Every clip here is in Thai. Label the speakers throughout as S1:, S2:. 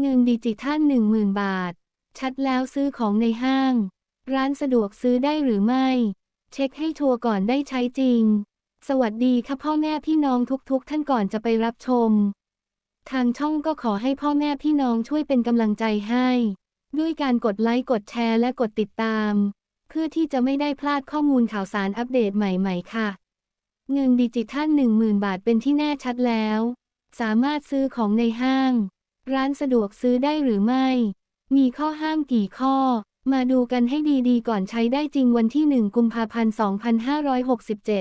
S1: เงินดิจิทัล10,000 บาท ชัดแล้วซื้อของในห้าง ร้านสะดวกซื้อได้หรือไม่ เช็คให้ชัวร์ก่อนได้ใช้จริง สวัสดีค่ะพ่อแม่พี่น้องทุกๆ ท่านก่อนจะไปรับชม ทางช่องก็ขอให้พ่อแม่พี่น้องช่วยเป็นกำลังใจให้ ด้วยการกดไลค์กดแชร์และกดติดตาม เพื่อที่จะไม่ได้พลาดข้อมูลข่าวสารอัปเดตใหม่ๆ ค่ะ เงินดิจิทัล10,000 บาทเป็นที่แน่ชัดแล้ว สามารถซื้อของในห้าง ร้านสะดวกซื้อได้หรือไม่ มีข้อห้ามกี่ข้อ มาดูกันให้ดีๆ ก่อนใช้ได้จริงวันที่ 1 กุมภาพันธ์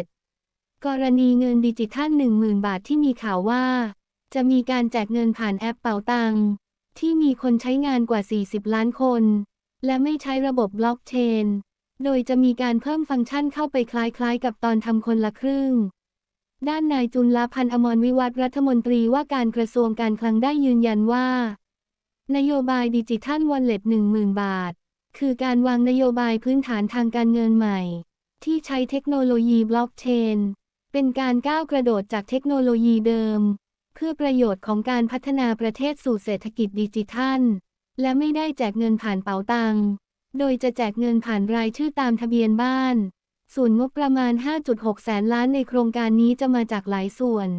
S1: 2567 กรณีเงินดิจิทัล 10,000 บาทที่มีข่าวว่า จะมีการแจกเงินผ่านแอปเป๋าตังที่มีคนใช้งานกว่า 40 ล้านคน และไม่ใช้ระบบบล็อกเชน โดยจะมีการเพิ่มฟังก์ชันเข้าไปคล้ายๆ กับตอนทำคนละครึ่ง ด้านนายจุลพันธ์อมรวิวัฒรัฐมนตรีว่าการกระทรวงการคลังได้ยืนยันว่า นโยบายดิจิทัลวอลเล็ต10,000บาท คือการวางนโยบายพื้นฐานทางการเงินใหม่ ที่ใช้เทคโนโลยีบล็อกเชน เป็นการก้าวกระโดดจากเทคโนโลยีเดิม เพื่อประโยชน์ของการพัฒนาประเทศสู่เศรษฐกิจดิจิทัล และไม่ได้แจกเงินผ่านเป๋าตังโดยจะแจกเงินผ่านรายชื่อตามทะเบียนบ้าน ส่วนงบประมาณ 5.6 แสนล้านในโครงการนี้จะมาจากหลายส่วน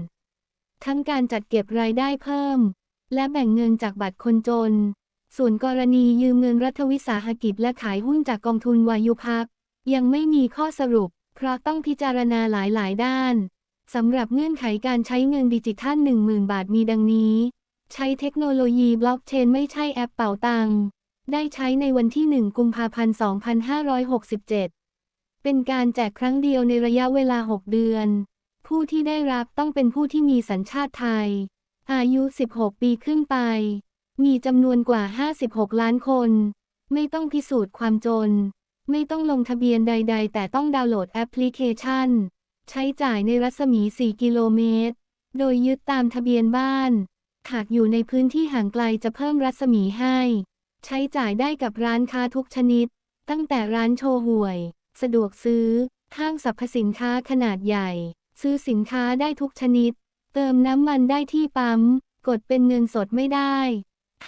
S1: ทั้งการจัดเก็บรายได้เพิ่ม และแบ่งเงินจากบัตรคนจน ส่วนกรณียืมเงินรัฐวิสาหกิจและขายหุ้นจากกองทุนวายุพัก ยังไม่มีข้อสรุป เพราะต้องพิจารณาหลาย ๆ ด้านสำหรับเงื่อนไขการใช้เงินดิจิทัล 10,000 บาทมีดังนี้ ใช้เทคโนโลยีบล็อกเชนไม่ใช่แอปเป่าตัง ได้ใช้ในวันที่ 1 กุมภาพันธ์ 2567 เป็นการแจกครั้งเดียวในระยะเวลา 6 เดือน ผู้ที่ได้รับต้องเป็นผู้ที่มีสัญชาติไทย อายุ 16 ปีขึ้นไป มีจำนวนกว่า 56 ล้านคน ไม่ต้องพิสูจน์ความจน ไม่ต้องลงทะเบียนใด ๆ แต่ต้องดาวน์โหลดแอปพลิเคชัน ใช้จ่ายในรัศมี 4 กิโลเมตร โดยยึดตามทะเบียนบ้าน หากอยู่ในพื้นที่ห่างไกลจะเพิ่มรัศมีให้ ใช้จ่ายได้กับร้านค้าทุกชนิด ตั้งแต่ร้านโชว์หวย สะดวกซื้อ ห้างสรรพสินค้าขนาดใหญ่ ซื้อสินค้าได้ทุกชนิด เติมน้ำมันได้ที่ปั๊ม กดเป็นเงินสดไม่ได้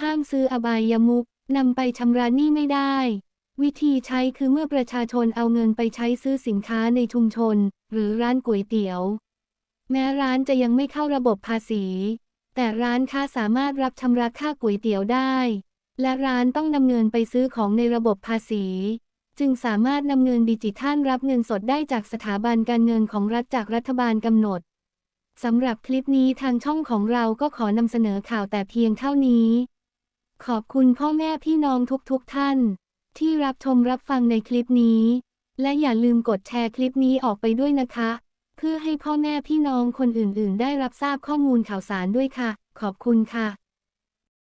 S1: ห้ามซื้ออบายมุกนำไปชำระหนี้ไม่ได้ วิธีใช้คือเมื่อประชาชนเอาเงินไปใช้ซื้อสินค้าในชุมชน หรือร้านก๋วยเตี๋ยว แม้ร้านจะยังไม่เข้าระบบภาษี แต่ร้านค้าสามารถรับชำระค่าก๋วยเตี๋ยวได้ และร้านต้องนำเงินไปซื้อของในระบบภาษี จึงสามารถนำเงินดิจิทัลรับเงินสดได้จากสถาบันการเงินของรัฐจากรัฐบาลกำหนดสำหรับคลิปนี้ทางช่องของเราก็ขอนำเสนอข่าวแต่เพียงเท่านี้ ขอบคุณพ่อแม่พี่น้องทุกๆทท่าน ที่รับชมรับฟังในคลิปนี้ และอย่าลืมกดแชร์คลิปนี้ออกไปด้วยนะคะ เพื่อให้พ่อแม่พี่น้องคนอื่นๆ ได้รับทราบข้อมูลข่าวสารด้วยค่ะ ขอบคุณค่ะ